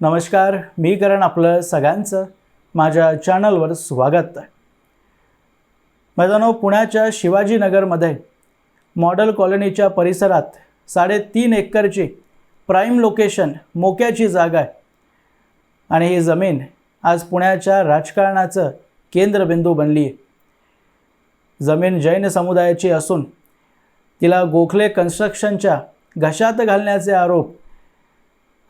नमस्कार मी करण आपलं सगळ्यांचं. माझ्या चॅनलवर स्वागत आहे. मैदानो पुण्याच्या शिवाजीनगरमध्ये मॉडेल कॉलनीच्या परिसरात साडेतीन एकरची प्राईम लोकेशन मोक्याची जागा आहे. आणि ही जमीन आज पुण्याच्या राजकारणाचं केंद्रबिंदू बनली आहे. जमीन जैन समुदायाची असून तिला गोखले कन्स्ट्रक्शनच्या घशात घालण्याचे आरोप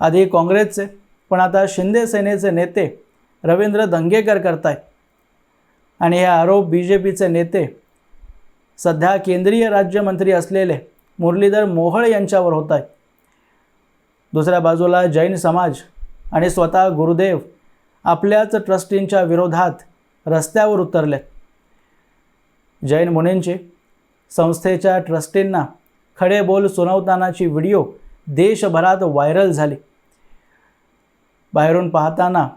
आधी काँग्रेसचे पण आता शिंदे सेनेचे नेते रवींद्र दंगेकर करतायत. आणि हे आरोप बी जे पीचे नेते सध्या केंद्रीय राज्यमंत्री असलेले मुरलीधर मोहळ यांच्यावर होत आहेत दुसऱ्या बाजूला जैन समाज आणि स्वतः गुरुदेव आपल्याच ट्रस्टींच्या विरोधात रस्त्यावर उतरले जैन मुनींची संस्थेच्या ट्रस्टींना खडे बोल सुनावतानाची व्हिडिओ देशभरात व्हायरल झाली. बाहेरून पाहताना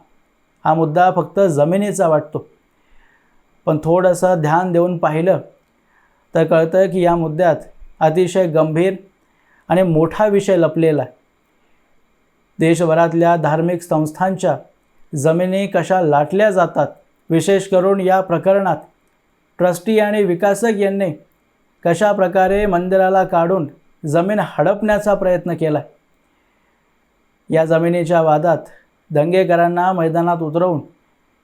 हा मुद्दा फक्त जमिनीचा वाटतो. पण थोडंसं ध्यान देऊन पाहिलं तर कळतं की या मुद्द्यात अतिशय गंभीर आणि मोठा विषय लपलेला आहे. देशभरातल्या धार्मिक संस्थांच्या जमिनी कशा लाटल्या जातात विशेष करून या प्रकरणात ट्रस्टी आणि विकासक यांनी कशा प्रकारे मंदिराला काढून जमीन हडपण्याचा प्रयत्न केला? या जमिनीच्या वादात दंगेकरांना मैदानात उतरवून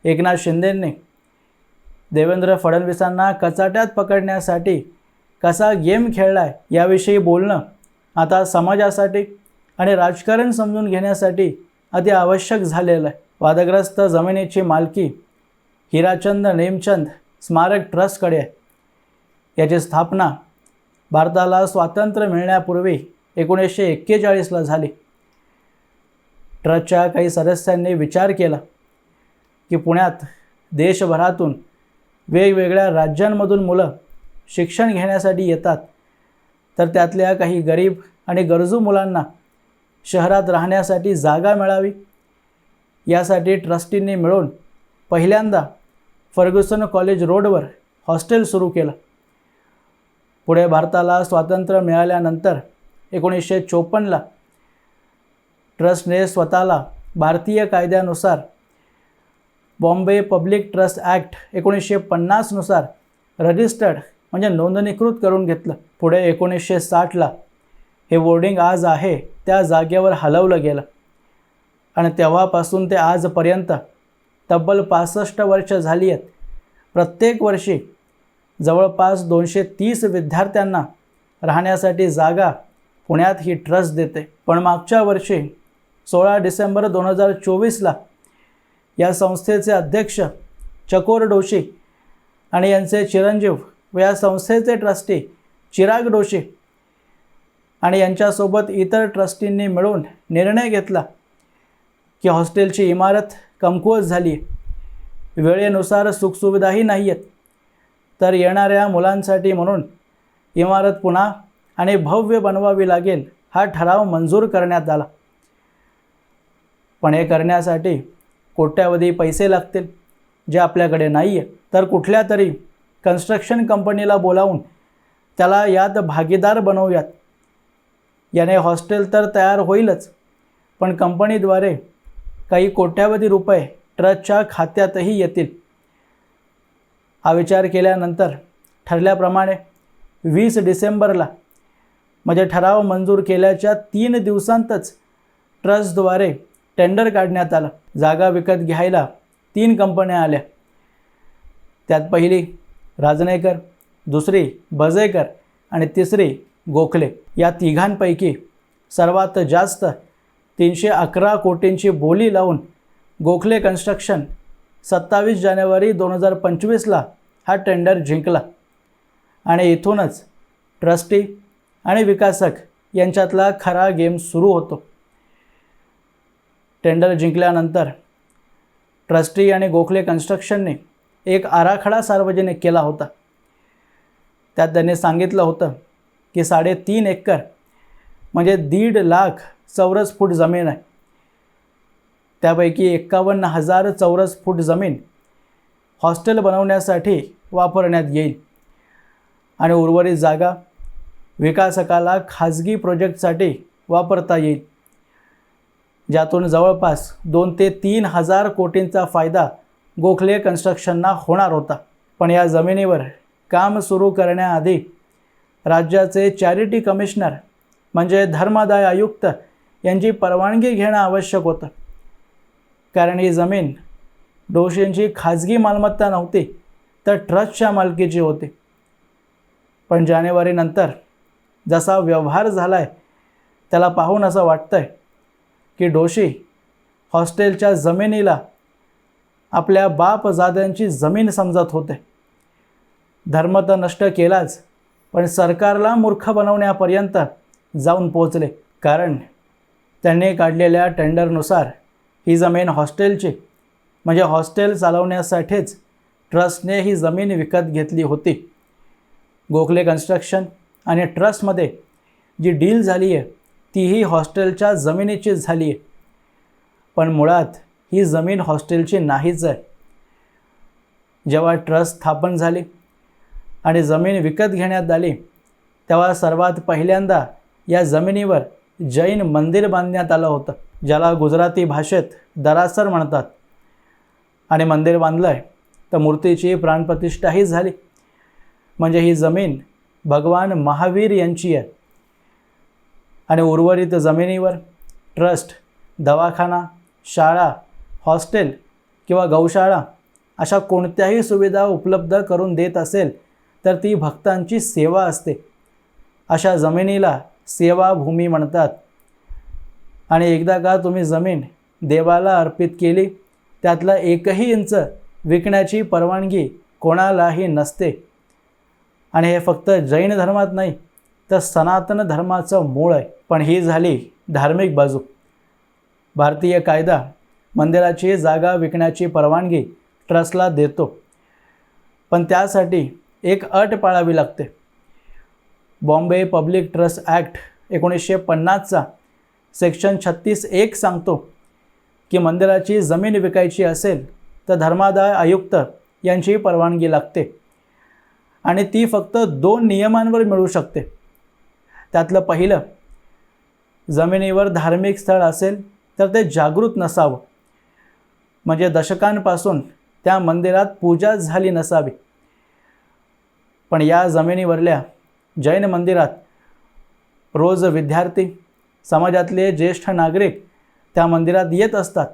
एकनाथ शिंदेंनी देवेंद्र फडणवीसांना कचाट्यात पकडण्यासाठी कसा गेम खेळला आहे याविषयी बोलणं आता समाजासाठी आणि राजकारण समजून घेण्यासाठी अति आवश्यक झालेलं आहे. वादग्रस्त जमिनीची मालकी हिराचंद नेमचंद स्मारक ट्रस्टकडे आहे. याची स्थापना भारताला स्वातंत्र्य मिळण्यापूर्वी एकोणीसशे एक्केचाळीसला झाली. ट्रस्टच्या काही सदस्यांनी विचार केला की पुण्यात देशभरातून वेगवेगळ्या राज्यांमधून मुलं शिक्षण घेण्यासाठी येतात. तर त्यातल्या काही गरीब आणि गरजू मुलांना शहरात राहण्यासाठी जागा मिळावी. यासाठी ट्रस्टींनी मिळून पहिल्यांदा फर्ग्युसन कॉलेज रोडवर हॉस्टेल सुरू केलं. पुढे भारताला स्वातंत्र्य मिळाल्यानंतर एकोणीसशे चोपन्नला ट्रस्टने स्वतःला भारतीय कायद्यानुसार बॉम्बे पब्लिक ट्रस्ट ॲक्ट एकोणीसशे पन्नासनुसार रजिस्टर्ड म्हणजे नोंदणीकृत करून घेतलं. पुढे एकोणीसशे साठला हे बोर्डिंग आज आहे त्या जागेवर हलवलं गेलं. आणि तेव्हापासून ते आजपर्यंत तब्बल पासष्ट वर्ष झाली आहेत. प्रत्येक वर्षी जवळपास दोनशे तीस विद्यार्थ्यांना राहण्यासाठी जागा पुण्यात ही ट्रस्ट देते. पण मागच्या वर्षी सोळा डिसेंबर दोन हजार चोवीसला या संस्थेचे अध्यक्ष चकोर डोशी आणि यांचे चिरंजीव व या संस्थेचे ट्रस्टी चिराग डोशी आणि यांच्यासोबत इतर ट्रस्टींनी मिळून निर्णय घेतला की हॉस्टेलची इमारत कमकुवत झाली आहे. वेळेनुसार सुखसुविधाही नाही आहेत. तर येणाऱ्या मुलांसाठी म्हणून इमारत पुन्हा आणि भव्य बनवावी लागेल हा ठराव मंजूर करण्यात आला. पण हे करण्यासाठी कोट्यावधी पैसे लागतील जे आपल्याकडे नाही आहे तर कुठल्या तरी कन्स्ट्रक्शन कंपनीला बोलावून त्याला यात भागीदार बनवूयात. याने हॉस्टेल तर तयार होईलच पण कंपनीद्वारे काही कोट्यावधी रुपये ट्रस्टच्या खात्यातही येतील. हा विचार केल्यानंतर ठरल्याप्रमाणे वीस डिसेंबरला म्हणजे ठराव मंजूर केल्याच्या तीन दिवसांतच ट्रस्टद्वारे टेंडर काढण्यात आलं. जागा विकत घ्यायला तीन कंपन्या आल्या. त्यात पहिली राजनेकर दुसरी बजेकर आणि तिसरी गोखले. या तिघांपैकी सर्वात जास्त तीनशे अकरा कोटींची बोली लावून गोखले कन्स्ट्रक्शन सत्तावीस जानेवारी दोन हजार पंचवीसला हा टेंडर जिंकला. आणि इथूनच ट्रस्टी आणि विकासक यांच्यातला खरा गेम सुरू होतो. टेंडर जिंकल्यानंतर ट्रस्टी आणि गोखले कन्स्ट्रक्शनने एक आराखडा सार्वजनिक केला होता. त्यात त्यांनी सांगितलं होतं की साडेतीन एकर म्हणजे दीड लाख चौरस फूट जमीन आहे. त्यापैकी एक्कावन्न हजार चौरस फूट जमीन हॉस्टेल बनवण्यासाठी वापरण्यात येईल. आणि उर्वरित जागा विकासकाला खाजगी प्रोजेक्टसाठी वापरता येईल. ज्यातून जवळपास दोन ते तीन हजार कोटींचा फायदा गोखले कन्स्ट्रक्शनना होणार होता. पण या जमिनीवर काम सुरू करण्याआधी राज्याचे चॅरिटी कमिशनर म्हणजे धर्मादाय आयुक्त यांची परवानगी घेणं आवश्यक होतं. कारण ही जमीन दोषींची खाजगी मालमत्ता नव्हती तर ट्रस्टच्या मालकीची होती. पण जानेवारीनंतर जसा व्यवहार झाला आहे त्याला पाहून असं वाटतं आहे की डोशी हॉस्टेलच्या जमिनीला आपल्या बापजाद्यांची जमीन समजत होते. धर्म तर नष्ट केलाच पण सरकारला मूर्ख बनवण्यापर्यंत जाऊन पोचले कारण त्यांनी काढलेल्या टेंडरनुसार ही जमीन हॉस्टेलची म्हणजे हॉस्टेल चालवण्यासाठीच ट्रस्टने ही जमीन विकत घेतली होती. गोखले कन्स्ट्रक्शन आणि ट्रस्टमध्ये जी डील झाली आहे तीही हॉस्टेलच्या जमिनीचीच झाली. आहे पण मुळात ही जमीन हॉस्टेलची नाहीच आहे. जेव्हा ट्रस्ट स्थापन झाली आणि जमीन विकत घेण्यात आली तेव्हा सर्वात पहिल्यांदा या जमिनीवर जैन मंदिर बांधण्यात आलं होतं ज्याला गुजराती भाषेत दरासर म्हणतात. आणि मंदिर बांधलं आहे तर मूर्तीची प्राणप्रतिष्ठाही झाली. म्हणजे ही जमीन भगवान महावीर यांची आहे. आणि उर्वरित जमिनीवर ट्रस्ट दवाखाना शाळा हॉस्टेल किंवा गौशाळा अशा कोणत्याही सुविधा उपलब्ध करून देत असेल तर ती भक्तांची सेवा असते. अशा जमिनीला सेवाभूमी म्हणतात. आणि एकदा का तुम्ही जमीन देवाला अर्पित केली त्यातलं एकही इंच विकण्याची परवानगी कोणालाही नसते. आणि हे फक्त जैन धर्मात नाही तर सनातन धर्माचं मूळ आहे. पण ही झाली धार्मिक बाजू. भारतीय कायदा मंदिराची जागा विकण्याची परवानगी ट्रस्टला देतो. पण त्यासाठी एक अट पाळावी लागते. बॉम्बे पब्लिक ट्रस्ट ॲक्ट एकोणीसशे पन्नासचा सेक्शन छत्तीस एक सांगतो की मंदिराची जमीन विकायची असेल तर धर्मादाय आयुक्त यांची परवानगी लागते. आणि ती फक्त दोन नियमांवर मिळू शकते. त्यातलं पहिलं जमिनीवर धार्मिक स्थळ असेल तर ते जागृत नसावं. म्हणजे दशकांपासून त्या मंदिरात पूजा झाली नसावी. पण या जमिनीवरल्या जैन मंदिरात रोज विद्यार्थी समाजातले ज्येष्ठ नागरिक त्या मंदिरात येत असतात.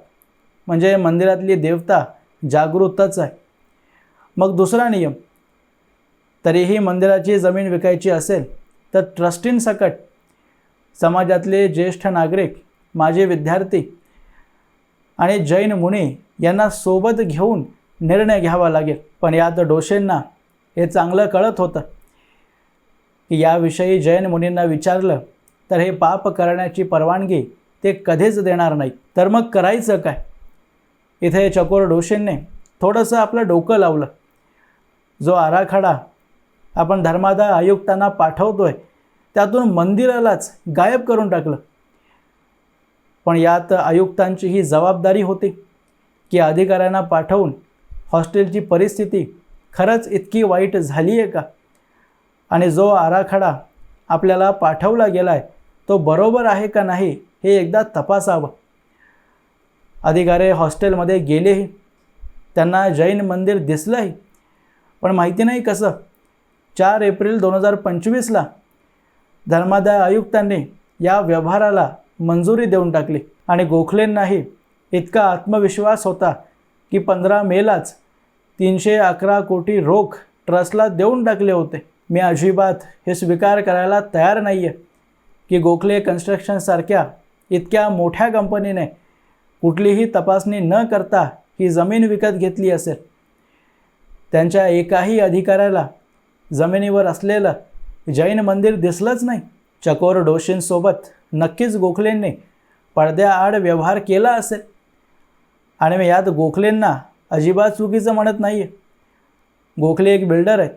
म्हणजे मंदिरातली देवता जागृतच आहे. मग दुसरा नियम तरीही मंदिराची जमीन विकायची असेल तर ट्रस्टींसकट समाजातले ज्येष्ठ नागरिक माजी विद्यार्थी आणि जैन मुनी यांना सोबत घेऊन निर्णय घ्यावा लागेल. पण यात डोशेंना हे चांगलं कळत होतं की याविषयी जैन मुनींना विचारलं तर हे पाप करण्याची परवानगी ते कधीच देणार नाही तर मग करायचं काय? इथे चकोर डोशेंने थोडंसं आपलं डोकं लावलं. जो आराखडा आपण धर्मादाय आयुक्तांना पाठवतो आहे त्यातून मंदिरालाच गायब करून टाकलं. पण यात आयुक्तांची ही जबाबदारी होती की अधिकाऱ्यांना पाठवून हॉस्टेलची परिस्थिती खरंच इतकी वाईट झाली आहे का? आणि जो आराखडा आपल्याला पाठवला गेला आहे तो बरोबर आहे का नाही हे एकदा तपासावं. अधिकारी हॉस्टेलमध्ये गेलेही त्यांना जैन मंदिर दिसलंही पण माहिती नाही कसं चार एप्रिल दोन हजार पंचवीसला धर्मादाय आयुक्तांनी या व्यवहाराला मंजुरी देऊन टाकली. आणि गोखलेंनाही इतका आत्मविश्वास होता की पंधरा मेलाच तीनशे अकरा कोटी रोख ट्रस्टला देऊन टाकले होते. मी अजिबात हे स्वीकार करायला तयार नाही आहे की गोखले कन्स्ट्रक्शनसारख्या इतक्या मोठ्या कंपनीने कुठलीही तपासणी न करता ही जमीन विकत घेतली असेल. त्यांच्या एकाही अधिकाऱ्याला जमिनीवर असलेलं जैन मंदिर दिसलंच नाही. चकोर डोशींसोबत नक्कीच गोखलेंनी पडद्याआड व्यवहार केला असेल. आणि मी यात गोखलेंना अजिबात चुकीचं म्हणत नाही आहे गोखले एक बिल्डर आहेत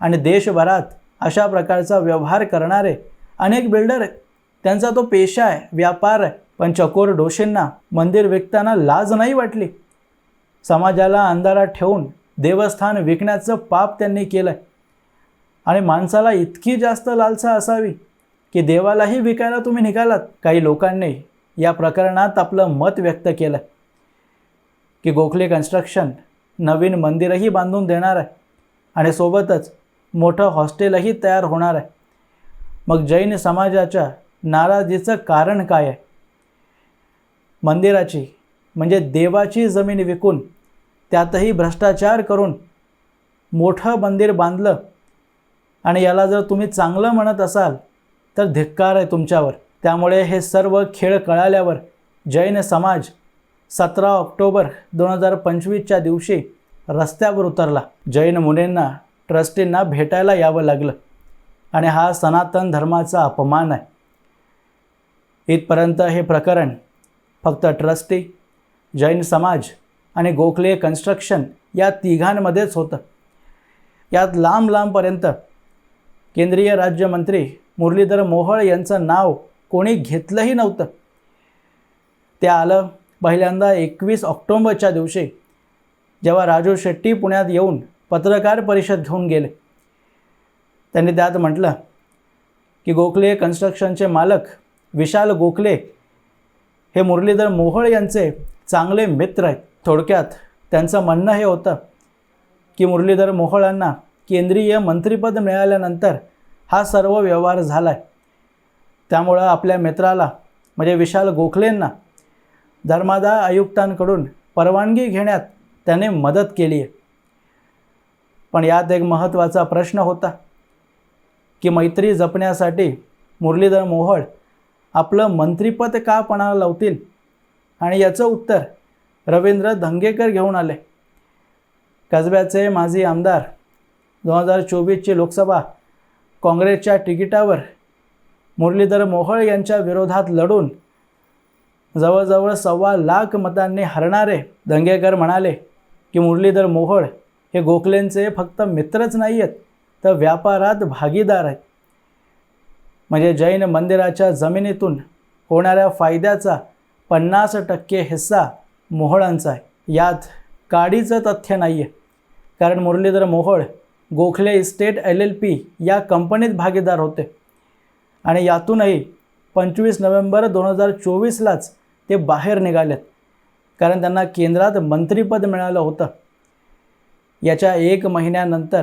आणि देशभरात अशा प्रकारचा व्यवहार करणारे अनेक बिल्डर आहेत. त्यांचा तो पेशा आहे व्यापार आहे पण चकोर डोशींना मंदिर विकताना लाज नाही वाटली. समाजाला अंधारात ठेवून देवस्थान विकण्याचं पाप त्यांनी केलं आहे आणि माणसाला इतकी जास्त लालसा असावी की देवालाही विकायला तुम्ही निघालात काही लोकांनी या प्रकरणात आपलं मत व्यक्त केलं. की गोखले कन्स्ट्रक्शन नवीन मंदिरही बांधून देणार आहे आणि सोबतच मोठं हॉस्टेलही तयार होणार आहे. मग जैन समाजाच्या नाराजीचं कारण काय आहे? मंदिराची म्हणजे देवाची जमीन विकून त्यातही भ्रष्टाचार करून मोठं मंदिर बांधलं आणि याला जर तुम्ही चांगलं म्हणत असाल तर धिक्कार आहे तुमच्यावर. त्यामुळे हे सर्व खेळ कळाल्यावर जैन समाज सतरा ऑक्टोबर दोन हजार पंचवीसच्या दिवशी रस्त्यावर उतरला. जैन मुनींना ट्रस्टींना भेटायला यावं लागलं. आणि हा सनातन धर्माचा अपमान आहे. इथपर्यंत हे प्रकरण फक्त ट्रस्टी जैन समाज आणि गोखले कन्स्ट्रक्शन या तिघांमध्येच होतं. यात लांब लांबपर्यंत केंद्रीय राज्यमंत्री मुरलीधर मोहोळ यांचं नाव कोणी घेतलंही नव्हतं. ते आलं पहिल्यांदा एकवीस ऑक्टोंबरच्या दिवशी जेव्हा राजू शेट्टी पुण्यात येऊन पत्रकार परिषद घेऊन गेले. त्यांनी त्यात म्हटलं की गोखले कन्स्ट्रक्शनचे मालक विशाल गोखले हे मुरलीधर मोहोळ यांचे चांगले मित्र आहेत. थोडक्यात त्यांचं म्हणणं हे होतं की मुरलीधर मोहोळांना केंद्रीय मंत्रिपद मिळाल्यानंतर हा सर्व व्यवहार झाला आहे त्यामुळं आपल्या मित्राला म्हणजे विशाल गोखलेंना धर्मादाय आयुक्तांकडून परवानगी घेण्यात त्याने मदत केली आहे. पण यात एक महत्त्वाचा प्रश्न होता की मैत्री जपण्यासाठी मुरलीधर मोहोळ आपलं मंत्रिपद का पणाला लावतील? आणि याचं उत्तर रवींद्र धंगेकर घेऊन आले. कसब्याचे माजी आमदार दोन हजार चोवीसची लोकसभा काँग्रेसच्या तिकिटावर मुरलीधर मोहोळ यांच्या विरोधात लढून जवळजवळ सव्वा लाख मतांनी हरणारे दंगेकर म्हणाले की मुरलीधर मोहोळ हे गोखलेंचे फक्त मित्रच नाही आहेत तर व्यापारात भागीदार आहेत. म्हणजे जैन मंदिराच्या जमिनीतून होणाऱ्या फायद्याचा पन्नास टक्के हिस्सा मोहोळांचा आहे. यात काडीचं तथ्य नाही आहे कारण Muralidhar Mohol Gokhale estate L L P या कंपनीत भागीदार होते. आणि यातूनही पंचवीस नोव्हेंबर दोन हजार चोवीसलाच ते बाहेर निघालेत. कारण त्यांना केंद्रात मंत्रिपद मिळालं होतं. याच्या एक महिन्यानंतर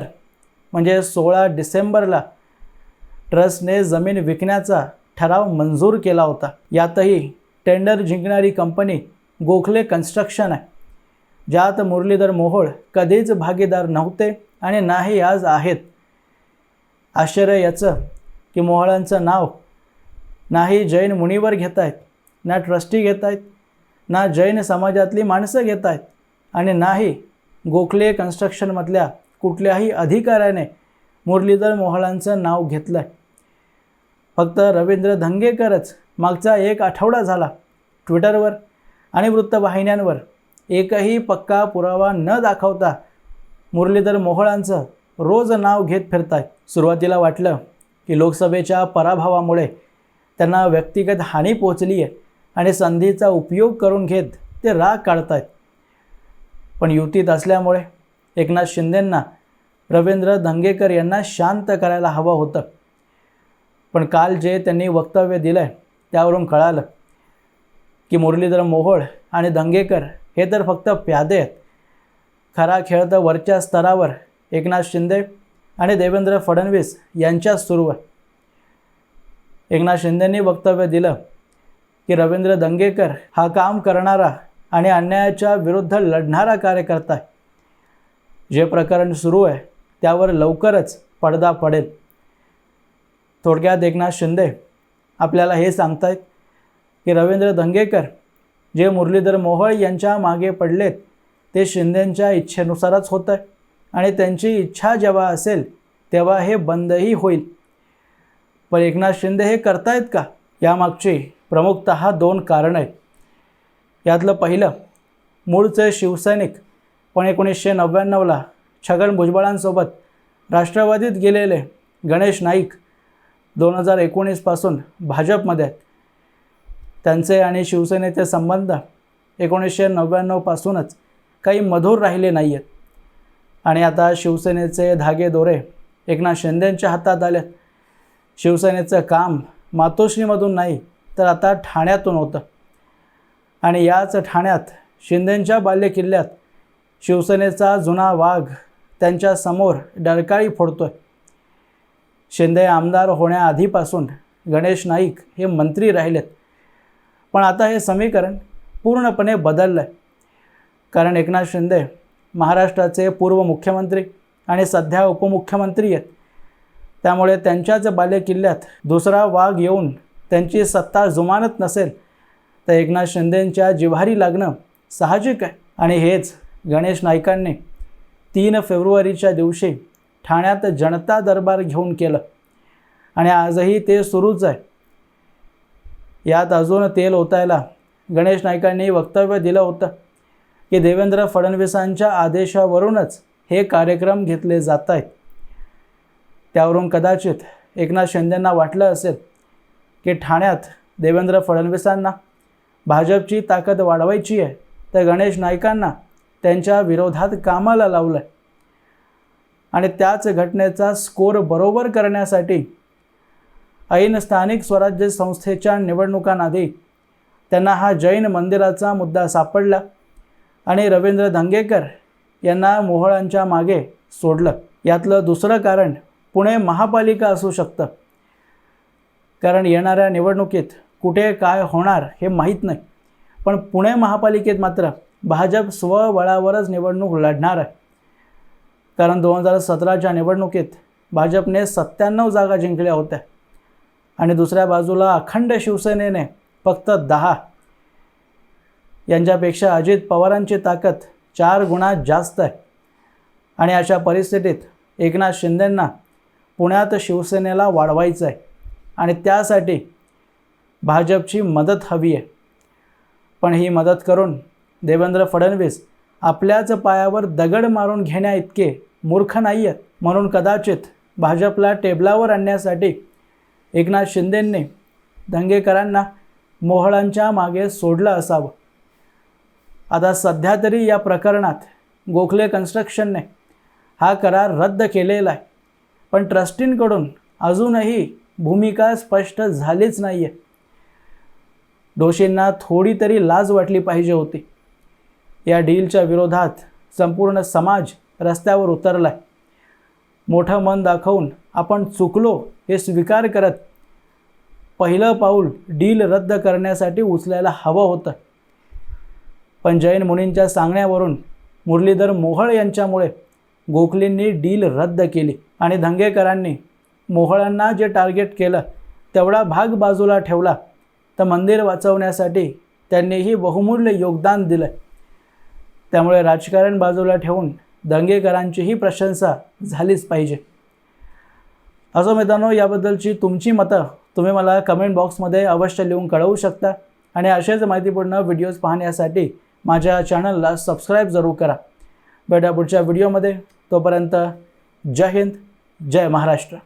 म्हणजे सोळा डिसेंबरला ट्रस्टने जमीन विकण्याचा ठराव मंजूर केला होता. यातही टेंडर जिंकणारी कंपनी गोखले कन्स्ट्रक्शन आहे. ज्यात मुरलीधर मोहोळ कधीच भागीदार नव्हते. आणि नाही आज आहेत. आश्चर्य याचं की मोहळांचं नाव नाही जैन मुनीवर घेत आहेत ना ट्रस्टी घेत आहेत ना जैन समाजातली माणसं घेत आहेत आणि नाही गोखले कन्स्ट्रक्शनमधल्या कुठल्याही अधिकाऱ्याने मुरलीधर मोहळांचं नाव घेतलं आहे फक्त रवींद्र धंगेकरच मागचा एक आठवडा झाला ट्विटरवर आणि वृत्तवाहिन्यांवर. एकही पक्का पुरावा न दाखवता मुरलीधर मोहोळांचं रोज नाव घेत फिरताय. सुरुवातीला वाटलं की लोकसभेच्या पराभवामुळे त्यांना व्यक्तिगत हानी पोचली आहे आणि संधीचा उपयोग करून घेत ते राग काढतायत. पण युतीत असल्यामुळे एकनाथ शिंदेंना रवींद्र धंगेकर यांना शांत करायला हवं होतं. पण काल जे त्यांनी वक्तव्य दिलं आहे त्यावरून कळालं की मुरलीधर मोहोळ आणि दंगेकर हे तर फक्त प्यादे आहेत. खरा खेळ तर वरच्या स्तरावर. एकनाथ शिंदे आणि देवेंद्र फडणवीस यांच्यात सुरू आहे. एकनाथ शिंदेंनी वक्तव्य दिलं की रवींद्र दंगेकर हा काम करणारा आणि अन्यायाच्या विरुद्ध लढणारा कार्यकर्ता आहे. जे प्रकरण सुरू आहे त्यावर लवकरच पडदा पडेल. थोडक्यात एकनाथ शिंदे आपल्याला हे सांगतायत की रवींद्र दंगेकर जे मुरलीधर मोहोळ यांच्या मागे पडलेत ते शिंदेंच्या इच्छेनुसारच होतं आहे आणि त्यांची इच्छा जेव्हा असेल तेव्हा हे बंदही होईल. पण एकनाथ शिंदे हे करतायत का? यामागची प्रमुखत दोन कारणं आहेत. यातलं पहिलं मूळचे शिवसैनिक पण एकोणीसशे नव्याण्णवला छगन भुजबळांसोबत राष्ट्रवादीत गेलेले गणेश नाईक दोन हजार एकोणीसपासून भाजपमध्ये आहेत. त्यांचे आणि शिवसेनेचे संबंध एकोणीसशे नव्याण्णवपासूनच काही मधुर राहिले नाही आहेत आणि आता शिवसेनेचे धागे दोरे एकनाथ शिंदेंच्या हातात आलेत शिवसेनेचं काम मातोश्रीमधून नाही तर आता ठाण्यातून होतं. आणि याच ठाण्यात शिंदेंच्या बाल्यकिल्ल्यात शिवसेनेचा जुना वाघ त्यांच्यासमोर डरकाळी फोडतोय. शिंदे आमदार होण्याआधीपासून गणेश नाईक हे मंत्री राहिलेत. पण आता हे समीकरण पूर्णपणे बदललं आहे कारण एकनाथ शिंदे महाराष्ट्राचे पूर्व मुख्यमंत्री आणि सध्या उपमुख्यमंत्री आहेत. त्यामुळे त्यांच्याच बालेकिल्ल्यात दुसरा वाघ येऊन त्यांची सत्ता जुमानत नसेल तर एकनाथ शिंदेंच्या जिव्हारी लागणं साहजिक आहे. आणि हेच गणेश नाईकांनी तीन फेब्रुवारीच्या दिवशी ठाण्यात जनता दरबार घेऊन केलं. आणि आजही ते सुरूच आहे. यात अजून तेल ओतायला गणेश नाईकांनी वक्तव्य दिलं होतं. की देवेंद्र फडणवीसांच्या आदेशावरूनच हे कार्यक्रम घेतले जात आहेत त्यावरून कदाचित एकनाथ शिंदेंना वाटलं असेल की ठाण्यात देवेंद्र फडणवीसांना भाजपची ताकद वाढवायची आहे तर गणेश नाईकांना त्यांच्या विरोधात कामाला लावलं आहे आणि त्याच घटनेचा स्कोर बरोबर करण्यासाठी ऐन स्थानिक स्वराज्य संस्थेच्या निवडणुकांआधी त्यांना हा जैन मंदिराचा मुद्दा सापडला. आणि रवींद्र धंगेकर यांना मोहळांच्या मागे सोडलं. यातलं दुसरं कारण पुणे महापालिका असू शकतं. कारण येणाऱ्या निवडणुकीत कुठे काय होणार हे माहीत नाही. पण पुणे महापालिकेत मात्र भाजप स्वबळावरच निवडणूक लढणार आहे. कारण दोन हजार सतराच्या निवडणुकीत भाजपने सत्त्याण्णव जागा जिंकल्या होत्या. आणि दुसऱ्या बाजूला अखंड शिवसेनेने फक्त दहा यांच्यापेक्षा अजित पवारांची ताकद चार गुणा जास्त आहे. आणि अशा परिस्थितीत एकनाथ शिंदेंना पुण्यात शिवसेनेला वाढवायचं आहे. आणि त्यासाठी भाजपची मदत हवी आहे. पण ही मदत करून देवेंद्र फडणवीस आपल्याच पायावर दगड मारून घेण्या इतके मूर्ख नाही आहेत म्हणून कदाचित भाजपला टेबलावर आणण्यासाठी एकनाथ शिंदेंनी दंगेकरांना मोहळांच्या मागे सोडलं असावं. आता सध्या तरी या प्रकरणात गोखले कन्स्ट्रक्शनने हा करार रद्द केलेला आहे. पण ट्रस्टींकडून अजूनही भूमिका स्पष्ट झालीच नाही आहे दोषींना थोडी तरी लाज वाटली पाहिजे होती. या डीलच्या विरोधात संपूर्ण समाज रस्त्यावर उतरला आहे मोठं मन दाखवून आपण चुकलो हे स्वीकार करत पहिलं पाऊल डील रद्द करण्यासाठी उचलायला हवं होतं. पण जैन मुनींच्या सांगण्यावरून मुरलीधर मोहळ यांच्यामुळे गोखलेंनी डील रद्द केली आणि धंगेकरांनी मोहळांना जे टार्गेट केलं तेवढा भाग बाजूला ठेवला तर मंदिर वाचवण्यासाठी त्यांनीही बहुमूल्य योगदान दिलं. त्यामुळे राजकारण बाजूला ठेवून दंगेकरांचीही प्रशंसा झालीच पाहिजे. असं मित्रांनो याबद्दलची तुमची मतं तुम्ही मला कमेंट बॉक्समध्ये अवश्य लिहून कळवू शकता आणि असेच माहितीपूर्ण व्हिडिओज पाहण्यासाठी माझ्या चॅनलला सबस्क्राईब जरूर करा. भेटा पुढच्या व्हिडिओमध्ये तोपर्यंत जय हिंद जय महाराष्ट्र.